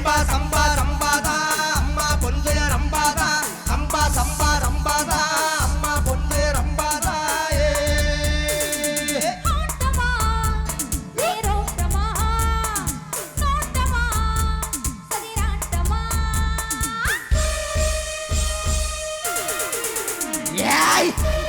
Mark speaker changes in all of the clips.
Speaker 1: Rumba Samba రంబాద అమ్మ పొందుల రంబాద సంబా సంబా రంబాద అమ్మ పొందుల రంబాద Yeah!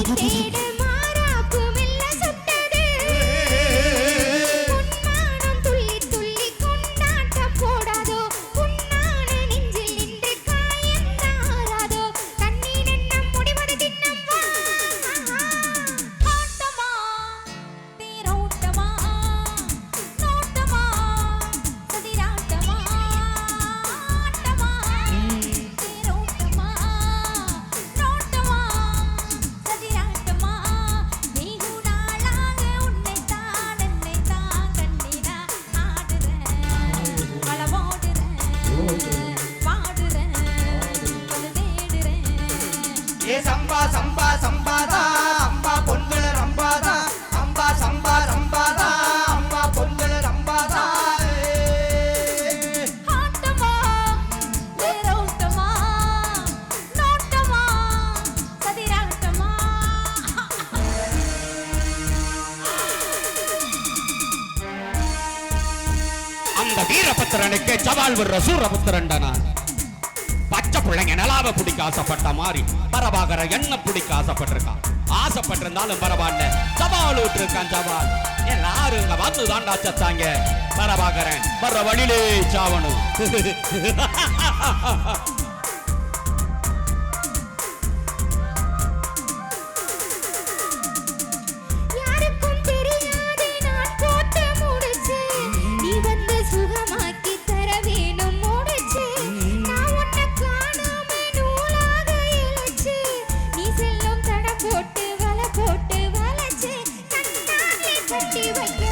Speaker 1: ている
Speaker 2: ஏ சம்பா சம்பா சம்பாதா அம்பா பொண்ணுல ரம்பாதா அம்பா சம்பா ரம்பாதா அம்பா பொண்ணுல ரம்பாதா
Speaker 3: அந்த வீரபத்திரனுக்கு சவால் விடுற சூரபுத்திரன்டா நான். பிள்ளைங்க நிலாவை பிடிக்க ஆசைப்பட்ட மாதிரி பரவாகர என்ன பிடிக்க ஆசைப்பட்டிருக்கான் ஆசைப்பட்டிருந்தாலும் பரவாயில்ல. சவால் விட்டுருக்கான் சவால். எல்லாரும் இங்க வந்து தாண்டா சத்தாங்க. பரவாகரன் வர்ற வழியிலே சாவணும். Wait, wait.